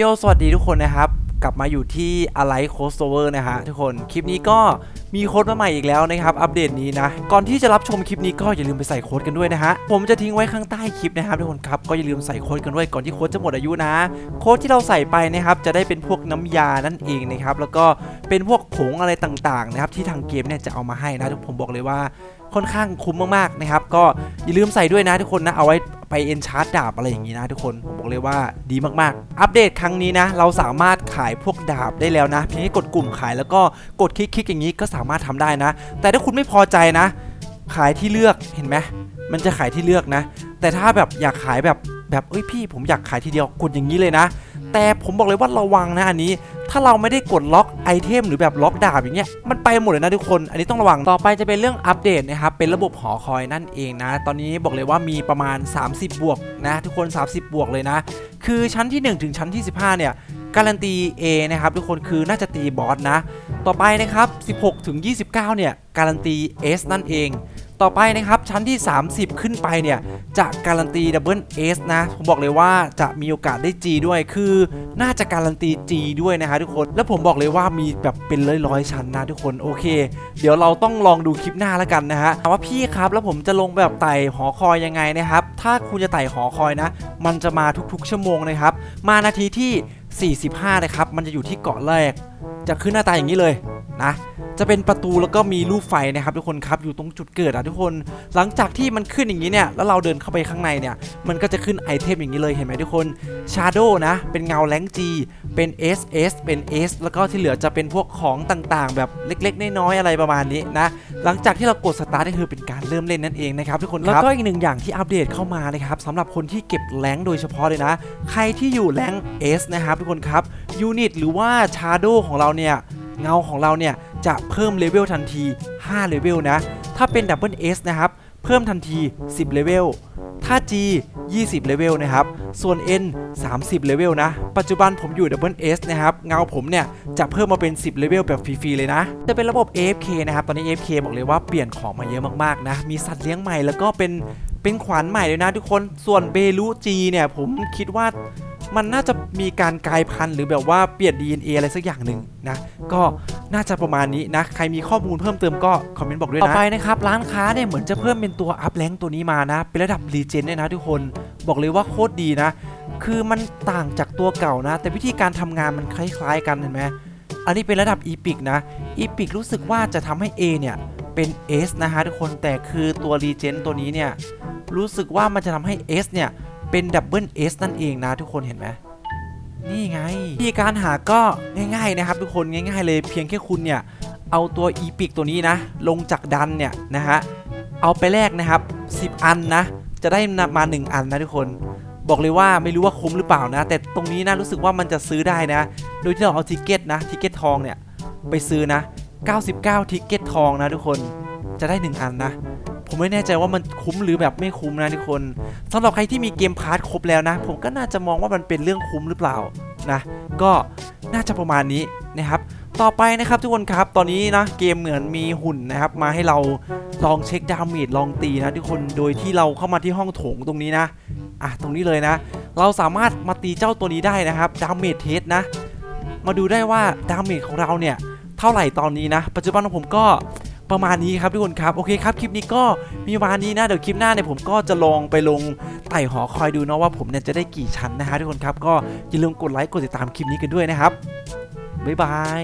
โยสวัสดีทุกคนนะครับ กลับมาอยู่ที่ a l i โคสเวอร์นะฮะทุกคนคลิปนี้ก็มีโค้ดมาใหม่อีกแล้วนะครับ อัปเดตนี้นะ ก่อนที่จะรับชมคลิปนี้ก็อย่าลืมไปใส่โค้ดกันด้วยนะฮะ ผมจะทิ้งไว้ข้างใต้คลิปนะครับทุกคนครับ ก็อย่าลืมใส่โค้ดกันด้วยก่อนที่โค้ดจะหมดอายุนะ โค้ดที่เราใส่ไปนะครับจะได้เป็นพวกน้ำยานั่นเองนะครับ แล้วก็เป็นพวกผงอะไรต่างๆนะครับที่ทางเกมเนี่ยจะเอามาให้นะทุกผมบอกเลยว่าค่อนข้างคุ้มมากๆนะครับ ก็อย่าลืมใส่ด้วยนะทุกคนนะเอาไว้ ไปเอนชาร์ดดาบอะไรอย่างนี้นะทุกคน ผมบอกเลยว่าดีมากๆ อัปเดตครั้งนี้นะ เราสามารถขายพวกดาบได้แล้วนะเพียงแค่กดกลุ่มขายแล้วก็กดคลิกๆอย่างนี้ก็สามารถทำได้นะ แต่ถ้าคุณไม่พอใจนะ ขายที่เลือกเห็นไหมมันจะขายที่เลือกนะ แต่ถ้าแบบอยากขายแบบแบบเอ้ยพี่ ผมอยากขายทีเดียวกดอย่างนี้เลยนะ แต่ผมบอกเลยว่าระวังนะอันนี้ ถ้าเราไม่ได้กดล็อกไอเทมหรือแบบล็อกดาบอย่างเงี้ยมันไปหมดเลยนะทุกคน อันนี้ต้องระวังต่อไปจะเป็นเรื่องอัปเดตนะครับเป็นระบบหอคอยนั่นเองนะ ตอนนี้บอกเลยว่ามีประมาณ 30 บวกนะทุกคน 30 บวกเลยนะ คือชั้นที่ 1 ถึงชั้นที่ 15 เนี่ยการันตี A นะครับทุกคนคือน่าจะตีบอสนะ ต่อไปนะครับ 16 ถึง 29 เนี่ย การันตี S นั่นเอง ต่อไปนะครับ ชั้นที่ 30 ขึ้นไปเนี่ย จะการันตีดับเบิลเอสนะ ผมบอกเลยว่าจะมีโอกาสได้ G ด้วย คือน่าจะการันตี G ด้วยนะฮะทุกคน แล้วผมบอกเลยว่ามีแบบเป็นร้อยๆชั้นนะทุกคน โอเค เดี๋ยวเราต้องลองดูคลิปหน้าแล้วกันนะฮะถามว่าพี่ครับ แล้วผมจะลงแบบไต่หอคอยยังไงนะครับ ถ้าคุณจะไต่หอคอยนะ มันจะมาทุกๆ ชั่วโมงนะครับ มานาทีที่ 45 นะครับ มันจะอยู่ที่เกาะแรก จะขึ้นหน้าตาอย่างนี้เลยนะ จะเป็นประตูแล้วก็มีรูปไฟนะครับทุกคนครับอยู่ตรงจุดเกิดอะทุกคน หลังจากที่มันขึ้นอย่างนี้เนี่ยแล้วเราเดินเข้าไปข้างในเนี่ยมันก็จะขึ้นไอเทมอย่างนี้เลยเห็นไหมทุกคน Shadow นะ เป็นเงาแรงจีเป็น S S เป็น S แล้วก็ที่เหลือจะเป็นพวกของต่างๆ แบบเล็กๆน้อยๆอะไรประมาณนี้นะหลังจากที่เรากดสตาร์ทก็คือเป็นการเริ่มเล่นนั่นเองนะครับทุกคนคแล้วก็อีกหนึ่งอย่างที่อัปเดตเข้ามานะครับสำหรับคนที่เก็บแรงโดยเฉพาะเลยนะ ใครที่อยู่แรง S นะครับทุกคนครับยูนิตหรือว่า Shadow ของเราเนี่ย เงาของเราเนี่ยจะเพิ่มเลเวลทันที 5 เลเวลนะ ถ้าเป็นดับเบิล S นะครับ เพิ่มทันที 10 เลเวล ถ้า G 20 เลเวลนะครับ ส่วน N 30 เลเวลนะ ปัจจุบันผมอยู่ดับเบิล S นะครับ เงาผมเนี่ยจะเพิ่มมาเป็น 10 เลเวลแบบฟรีๆเลยนะ จะเป็นระบบ AFK นะครับ ตอนนี้ AFK บอกเลยว่าเปลี่ยนของมาเยอะมากๆนะ มีสัตว์เลี้ยงใหม่แล้วก็เป็นเป็นขวานใหม่เลยนะทุกคน ส่วนเบลูจีเนี่ยผมคิดว่า มันน่าจะมีการกลายพันธุ์หรือแบบว่าเปลี่ยน DNA อะไรสักอย่างหนึ่งนะก็น่าจะประมาณนี้นะ ใครมีข้อมูลเพิ่มเติมก็คอมเมนต์บอกด้วยนะ ต่อไปนะครับร้านค้าเนี่ยเหมือนจะเพิ่มเป็นตัวอัพแรงตัวนี้มานะ เป็นระดับรีเจนเนี่ยนะทุกคนบอกเลยว่าโคตรดีนะ คือมันต่างจากตัวเก่านะ แต่วิธีการทำงานมันคล้ายๆ กันเห็นไหมอันนี้เป็นระดับอีพิกนะอีพิกรู้สึกว่าจะทำให้ A เนี่ยเป็น S นะฮะทุกคนแต่คือตัวรีเจนตัวนี้เนี่ยรู้สึกว่ามันจะทำให้ S เนี่ย เป็นดับเบิล S นั่นเองนะทุกคนเห็นไหมนี่ไงวิธีการหาก็ง่ายๆนะครับ ทุกคนง่าย ๆ เลยเพียงแค่คุณเนี่ยเอาตัวอีพิกตัวนี้นะ ลงจากดันเนี่ยนะฮะเอาไปแลกนะครับ 10 อันนะ จะได้มา 1 อันนะทุกคน บอกเลยว่าไม่รู้ว่าคุ้มหรือเปล่านะ แต่ตรงนี้นะรู้สึกว่ามันจะซื้อได้นะ โดยที่เราเอาทิกเก็ตนะทิกเก็ตทองเนี่ยไปซื้อนะ 99ทิกเก็ตทองนะทุกคนจะได้ 1 อันนะ ผมไม่แน่ใจว่ามันคุ้มหรือแบบไม่คุ้มนะทุกคนสำหรับใครที่มีเกมพาร์ทครบแล้วนะ ผมก็น่าจะมองว่ามันเป็นเรื่องคุ้มหรือเปล่านะก็น่าจะประมาณนี้นะครับต่อไปนะครับทุกคนครับตอนนี้นะเกมเหมือนมีหุ่นนะครับมาให้เราลองเช็คดาเมจลองตีนะทุกคนโดยที่เราเข้ามาที่ห้องโถงตรงนี้นะอะตรงนี้เลยนะ เราสามารถมาตีเจ้าตัวนี้ได้นะครับดาเมจเทสนะ มาดูได้ว่าดาเมจของเราเนี่ยเท่าไหร่ตอนนี้นะ ปัจจุบันของผมก็ ประมาณนี้ครับทุกคนครับโอเคครับคลิปนี้ก็มีประมาณนี้นะเดี๋ยวคลิปหน้าเนี่ยผมก็จะลองไปลงไต่หอคอยดูเนาะว่าผมเนี่ยจะได้กี่ชั้นนะฮะทุกคนครับก็อย่าลืมกดไลค์กดติดตามคลิปนี้กันด้วยนะครับบ๊ายบาย